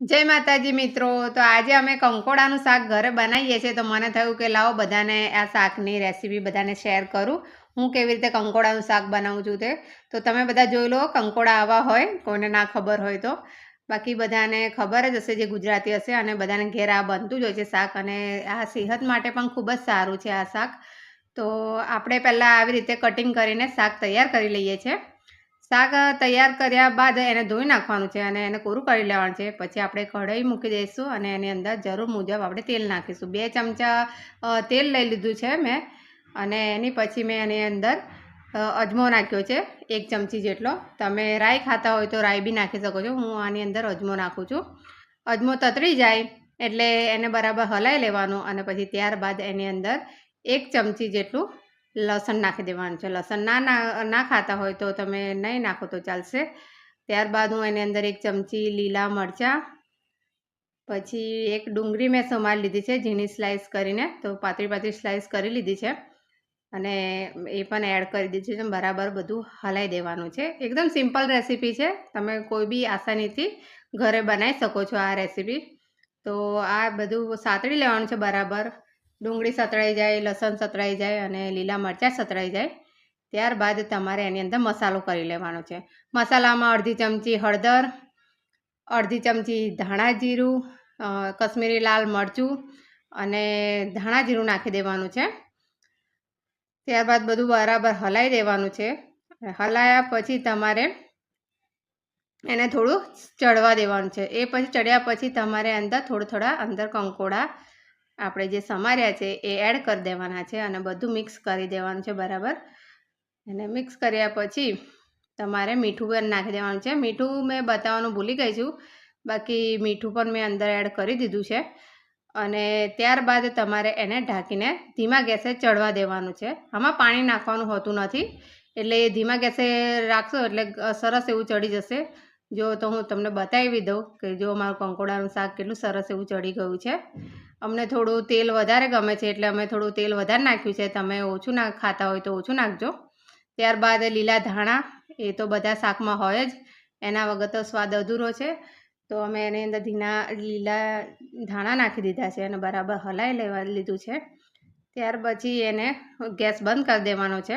જય માતાજી મિત્રો. તો આજે અમે કંકોડાનું શાક ઘરે બનાવીએ છીએ. તો મને થયું કે લાવો બધાને આ શાકની રેસીપી બધાને શેર કરું. હું કેવી રીતે કંકોડાનું શાક બનાવું છું તે. તો તમે બધા જોઈ લો, કંકોડા આવા હોય, કોઈને ના ખબર હોય તો. બાકી બધાને ખબર જ હશે જે ગુજરાતી હશે અને બધાને ઘેર આ બનતું જ હોય છે શાક અને આ સેહત માટે પણ ખૂબ જ સારું છે આ શાક. તો આપણે પહેલાં આવી રીતે કટિંગ કરીને શાક તૈયાર કરી લઈએ છીએ. શાક તૈયાર કર્યા બાદ એને ધોઈ નાખવાનું છે અને એને કોરું કરી લેવાનું છે. પછી આપણે કઢાઈ મૂકી દઈશું અને એની અંદર જરૂર મુજબ આપણે તેલ નાખીશું. બે ચમચા તેલ લઈ લીધું છે મેં અને એની પછી મેં એની અંદર અજમો નાખ્યો છે એક ચમચી જેટલો. તમે રાઈ ખાતા હોય તો રાઈ બી નાખી શકો છો. હું આની અંદર અજમો નાખું છું. અજમો તતરી જાય એટલે એને બરાબર હલાવી લેવાનું અને પછી ત્યારબાદ એની અંદર એક ચમચી જેટલું લસણ નાખી દેવાનું છે. લસણ ના ના ખાતા હોય તો તમે નહીં નાખો તો ચાલશે. ત્યારબાદ હું એની અંદર એક ચમચી લીલા મરચાં, પછી એક ડુંગળી મેં સમારી લીધી છે ઝીણી સ્લાઇસ કરીને, તો પાતળી પાતળી સ્લાઇસ કરી લીધી છે. અને એ પણ એડ કરી દીધું છે, બરાબર બધું હલાવી દેવાનું છે. એકદમ સિમ્પલ રેસીપી છે. તમે કોઈ બી આસાનીથી ઘરે બનાવી શકો છો આ રેસીપી. તો આ બધું સાતળી લેવાનું છે બરાબર. ડુંગળી સતળાઈ જાય, લસણ સતળાઈ જાય અને લીલા મરચાં સતળાઈ જાય. ત્યારબાદ તમારે એની અંદર મસાલો કરી લેવાનો છે. મસાલામાં અડધી ચમચી હળદર, અડધી ચમચી ધાણા જીરું કશ્મીરી લાલ મરચું અને ધાણા જીરું નાખી દેવાનું છે. ત્યારબાદ બધું બરાબર હલાવી દેવાનું છે. હલાયા પછી તમારે એને થોડું ચડવા દેવાનું છે. એ પછી ચડ્યા પછી તમારે અંદર થોડા થોડા અંદર કંકોડા આપણે જે સમાર્યા છે એ એડ કરી દેવાના છે અને બધું મિક્સ કરી દેવાનું છે બરાબર? અને મિક્સ કર્યા પછી તમારે મીઠું પણ નાખી દેવાનું છે. મીઠું મેં બતાવવાનું ભૂલી ગઈ છું. બાકી મીઠું પણ મેં અંદર એડ કરી દીધું છે. અને ત્યારબાદ તમારે એને ઢાંકીને ધીમા ગેસે ચડવા દેવાનું છે. આમાં પાણી નાખવાનું હોતું નથી. એટલે ધીમા ગેસે રાખશો એટલે સરસ એવું ચડી જશે. જો તો હું તમને બતાવી દઉં કે જો મારું કંકોડાનું શાક કેટલું સરસ એવું ચડી ગયું છે. અમને થોડું તેલ વધારે ગમે છે એટલે અમે થોડું તેલ વધારે નાખ્યું છે. તમે ઓછું ના ખાતા હોય તો ઓછું નાખજો. ત્યારબાદ લીલા ધાણા, એ તો બધા શાકમાં હોય જ. એના વગર તો સ્વાદ અધૂરો છે. તો અમે એની અંદર ધીના લીલા ધાણા નાખી દીધા છે અને બરાબર હલાવી લેવા લીધું છે. ત્યાર પછી એને ગેસ બંધ કરી દેવાનો છે.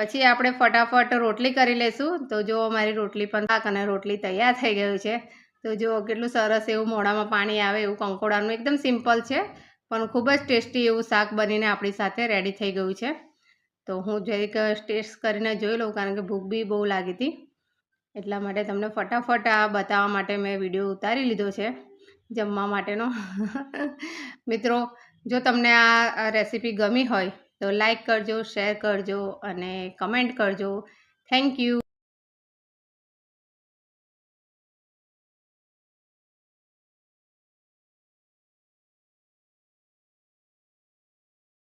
પછી આપણે ફટાફટ રોટલી કરી લઈશું તો જો મારી રોટલી પણ શાક અને રોટલી તૈયાર થઈ ગયું છે. તો જો કેટલું સરસ એવું મોઢામાં પાણી આવે એવું કંકોડાનું એકદમ સિમ્પલ છે. પણ ખૂબ જ ટેસ્ટી એવું શાક બનીને આપણી સાથે રેડી થઈ ગયું છે. તો હું જરીક ટેસ્ટ કરીને જોઈ લઉં કારણ કે ભૂખ બી બહુ લાગી હતી. એટલા માટે તમને ફટાફટ આ બતાવવા માટે મેં વીડિયો ઉતારી લીધો છે. જમવા માટેનો. મિત્રો, જો તમને આ રેસીપી ગમી હોય તો લાઈક કરજો શેર કરજો અને કમેન્ટ કરજો. Thank you